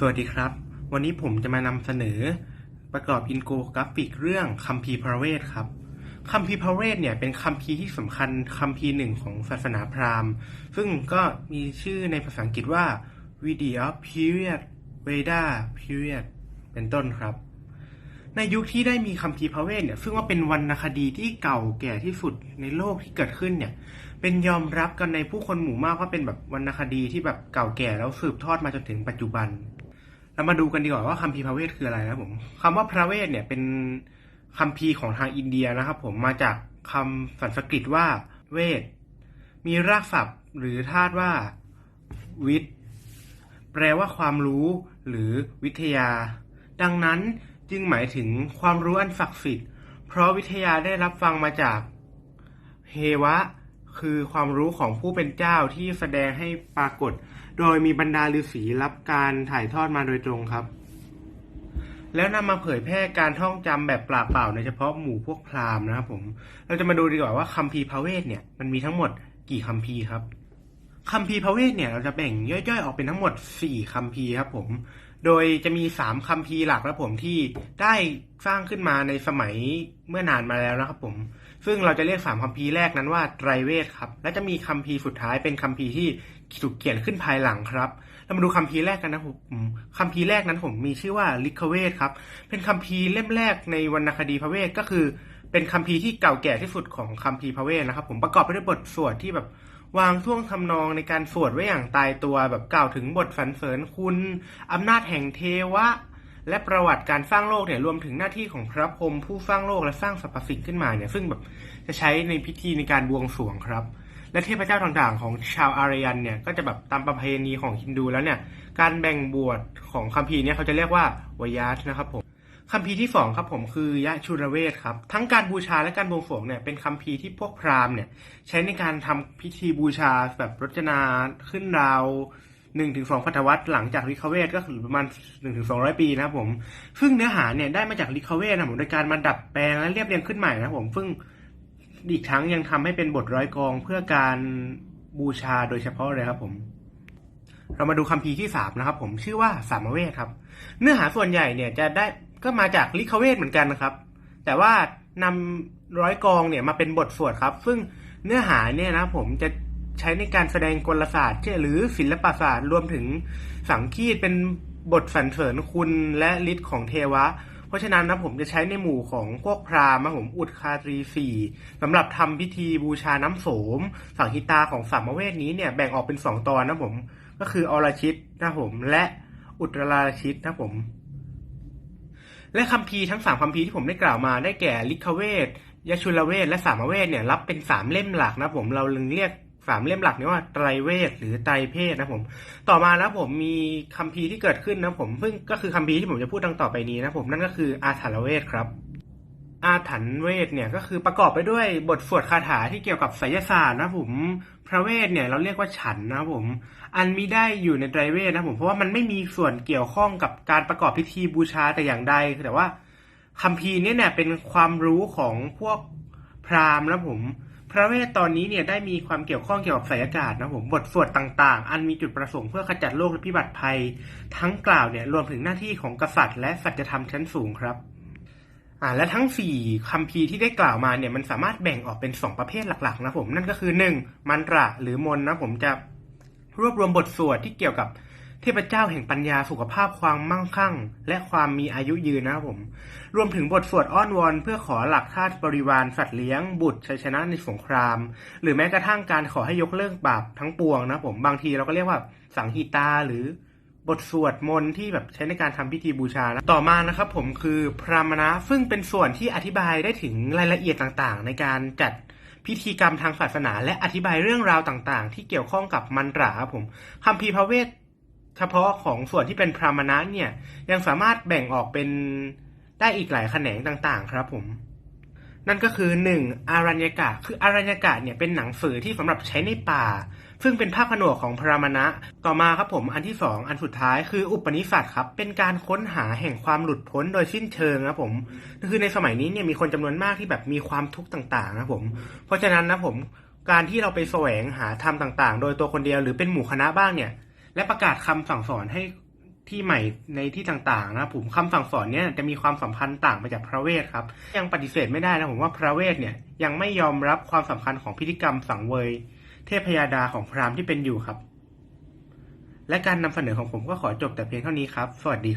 สวัสดีครับ วันนี้ผมจะมานำเสนอ ประกอบอินโฟกราฟิกเรื่องคัมภีร์พระเวทครับคัมภีร์พระเวทเนี่ยเป็นคัมภีร์ที่สำคัญคัมภีร์หนึ่งของศาสนาพราหมณ์ ซึ่งก็มีชื่อในภาษาอังกฤษว่า Vidya Period Veda Period เป็นต้นครับ ในยุคที่ได้มีคัมภีร์พระเวทเนี่ยซึ่งว่าเป็นวรรณคดีที่เก่าแก่ที่สุดในโลกที่เกิดขึ้นเนี่ยเป็นยอมรับกันในผู้คนหมู่มากว่าเป็นแบบวรรณคดีที่แบบเก่าแก่แล้วสืบทอดมาจนถึงปัจจุบัน เรามาดูกันดีกว่าว่าคัมภีร์พระเวทคืออะไรนะผมคำว่าพระเวทเนี่ยเป็นคัมภีร์ของทางอินเดียนะครับ ผมมาจากคำสันสกฤตว่าเวท มีรากศัพท์หรือธาตุว่าวิทย์แปลว่าความรู้หรือวิทยา ดังนั้นจึงหมายถึงความรู้อันศักดิ์สิทธิ์ เพราะวิทยาได้รับฟังมาจากเฮวะ คือความรู้ของผู้เป็นเจ้าที่แสดงให้ปรากฏ โดยมีบรรดาฤาษีรับการถ่ายทอดมาโดยตรงครับ แล้วนำมาเผยแพร่การท่องจำแบบปาเปล่าในเฉพาะหมู่พวกพราหมณ์นะครับผม เราจะมาดูดีกว่าว่าคัมภีร์พระเวทเนี่ยมันมีทั้งหมดกี่คัมภีร์ครับคัมภีร์พระเวทเนี่ยเราจะแบ่งย่อยๆ ออกเป็นทั้งหมด 4คัมภีร์ครับผม โดยจะมี 3คัมภีร์หลักแล้วผมที่ได้สร้างขึ้นมาในสมัยเมื่อนานมาแล้วนะครับผม ซึ่งเราจะเรียก 3คัมภีร์แรกนั้นว่าไตรเวทครับ และจะมีคัมภีร์สุดท้ายเป็นคัมภีร์ที่ ถูกเขียนขึ้นภายหลังครับ เรามาดูคัมภีร์แรกกันนะผมคัมภีร์แรกนั้นผมมีชื่อว่าลิคเวทครับ เป็นคัมภีร์เล่มแรกในวรรณคดีพระเวทก็คือ เป็นคัมภีร์ที่เก่าแก่ที่สุดของคัมภีร์พระเวทนะครับ ผมประกอบไปด้วยบทสวดที่แบบวางท่วงทำนองในการสวดไว้อย่างตายตัวแบบกล่าวถึงบทสรรเสริญคุณอำนาจแห่งเทวะ และประวัติการสร้างโลกเนี่ยรวมถึงหน้าที่ของพระพรหมผู้สร้างโลกและสร้างสรรพสิ่งขึ้นมาเนี่ยซึ่งแบบจะใช้ในพิธีในการบวงสรวงครับ และเทพเจ้าต่างๆ ของชาวอารยันเนี่ยก็จะแบบตามประเพณีของฮินดูแล้วเนี่ยการแบ่งบวชของคัมภีร์เนี่ยเขาจะเรียกว่าวายาชนะครับผมคัมภีร์ที่สองครับผมคือยะชุรเวทครับทั้งการบูชาและการบวงสรวงเนี่ยเป็นคัมภีร์ที่พวกพราหมณ์เนี่ยใช้ในการทำพิธีบูชาแบบรจนาขึ้นราวหนึ่งถึงสองพันธวัตหลังจากลิคเวทก็คือประมาณหนึ่งถึงสองร้อยปีนะครับผมซึ่งเนื้อหาเนี่ยได้มาจากลิคเวทนะผมโดยการมาดัดแปลงและเรียบเรียงขึ้นใหม่นะครับผมซึ่ง อีกทั้งยังทำให้เป็นบทร้อยกรองเพื่อการบูชาโดยเฉพาะเลยครับผม เรามาดูคัมภีร์ที่สามนะครับ ผมชื่อว่าสามเวทครับ เนื้อหาส่วนใหญ่เนี่ยจะได้ก็มาจากลิคเวทเหมือนกันนะครับ แต่ว่านำร้อยกรองเนี่ยมาเป็นบทสวดครับ ซึ่งเนื้อหาเนี่ยนะผมจะใช้ในการแสดงกลศาสตร์หรือศิลปศาสตร์รวมถึงสังคีตเป็นบทสรรเสริญคุณและฤทธิ์ของเทวะ เพราะฉะนั้นนะผมจะใช้ในหมู่ของพวกพราหมณ์นะผมอุดคาตรีสี่สำหรับทำพิธีบูชาน้ำโสม สังหิตาของสามเวทนี้เนี่ยแบ่งออกเป็นสองตอนนะผมก็คืออรชิตนะผมและอุตราชิตนะผม และคัมภีทั้งสามคัมภีที่ผมได้กล่าวมาได้แก่ลิคเวทยชุลเวทและสามเวทเนี่ยรับเป็นสามเล่มหลักนะผมเราลึงเรียก สามเล่มหลักนี้ว่าไตรเวทหรือไตรเพศนะผม ต่อมานะผมมีคัมภีร์ที่เกิดขึ้นนะผมซึ่งก็คือคัมภีร์ที่ผมจะพูดดังต่อไปนี้นะผมนั่นก็คืออาถรรเวทครับ อาถรรเวทเนี่ยก็คือประกอบไปด้วยบทสวดคาถาที่เกี่ยวกับไสยศาสตร์นะผมพระเวทเนี่ยเราเรียกว่าฉันนะผม อันมิได้อยู่ในไตรเวทนะผมเพราะว่ามันไม่มีส่วนเกี่ยวข้องกับการประกอบพิธีบูชาแต่อย่างใดแต่ว่าคัมภีร์เนี้เนี่ยเป็นความรู้ของพวกพราหมณ์นะผม พระเวทตอนนี้เนี่ยได้มีความเกี่ยวข้องเกี่ยวกับไสยศาสตร์นะผมบทสวดต่างๆ อันมีจุดประสงค์เพื่อขจัดโรคและพิบัติภัย ทั้งกล่าวเนี่ยรวมถึงหน้าที่ของกษัตริย์ และสัจธรรมชั้นสูงครับอ่าและทั้งสี่คัมภีร์ที่ได้กล่าวมาเนี่ยมันสามารถแบ่งออกเป็นสองประเภทหลักๆนะผมนั่นก็คือหนึ่งมันตระหรือมนนะผมจะรวบรวมบทสวดที่เกี่ยวกับ เทพเจ้าแห่งปัญญาสุขภาพความมั่งคั่ง และความมีอายุยืนนะครับผม รวมถึงบทสวดอ้อนวอนเพื่อขอหลักทาสบริวารสัตว์เลี้ยงบุตรชัยชนะในสงคราม หรือแม้กระทั่งการขอให้ยกเลิกบาปทั้งปวงนะผมบางทีเราก็เรียกว่าสังหิตาหรือบทสวดมนต์ที่แบบใช้ในการทำพิธีบูชานะต่อมานะครับผมคือพรามณะซึ่งเป็นส่วนที่อธิบายได้ถึงรายละเอียดต่างๆ ในการจัดพิธีกรรมทางศาสนา และอธิบายเรื่องราวต่างๆ ที่เกี่ยวข้องกับมันตราครับผมคัมภีร์พระเวท เฉพาะของส่วนที่เป็นพรามณะเนี่ย ยังสามารถแบ่งออกเป็นได้อีกหลายแขนงต่างๆ ครับผมนั่นก็คือ 1. อารัญญกะ คืออารัญญกะเนี่ยเป็นหนังสือที่สำหรับใช้ในป่า ซึ่งเป็นภาคผนวกของพรามณะ ต่อมาครับผมอันที่ 2 อันสุดท้ายคืออุปนิสัตครับ เป็นการค้นหาแห่งความหลุดพ้นโดยสิ้นเชิงครับผมคือในสมัยนี้เนี่ยมีคนจำนวนมากที่แบบมีความทุกข์ต่างๆนะครับผม เพราะฉะนั้นนะผมการที่เราไปแสวงหาธรรมต่าง ๆ โดยตัวคนเดียวหรือเป็นหมู่คณะบ้างเนี่ย และประกาศคำสั่งสอนให้ที่ใหม่ในที่ต่างๆนะครับผมคำสั่งสอนเนี่ยจะมีความสัมพันธ์ต่างไปจากพระเวทครับ ยังปฏิเสธไม่ได้นะผมว่าพระเวทเนี่ยยังไม่ยอมรับความสำคัญของพิธีกรรมสังเวย เทพยาดาของพราหมณ์ที่เป็นอยู่ครับ และการนำเสนอของผมก็ขอจบแต่เพียงเท่านี้ครับ สวัสดีครับ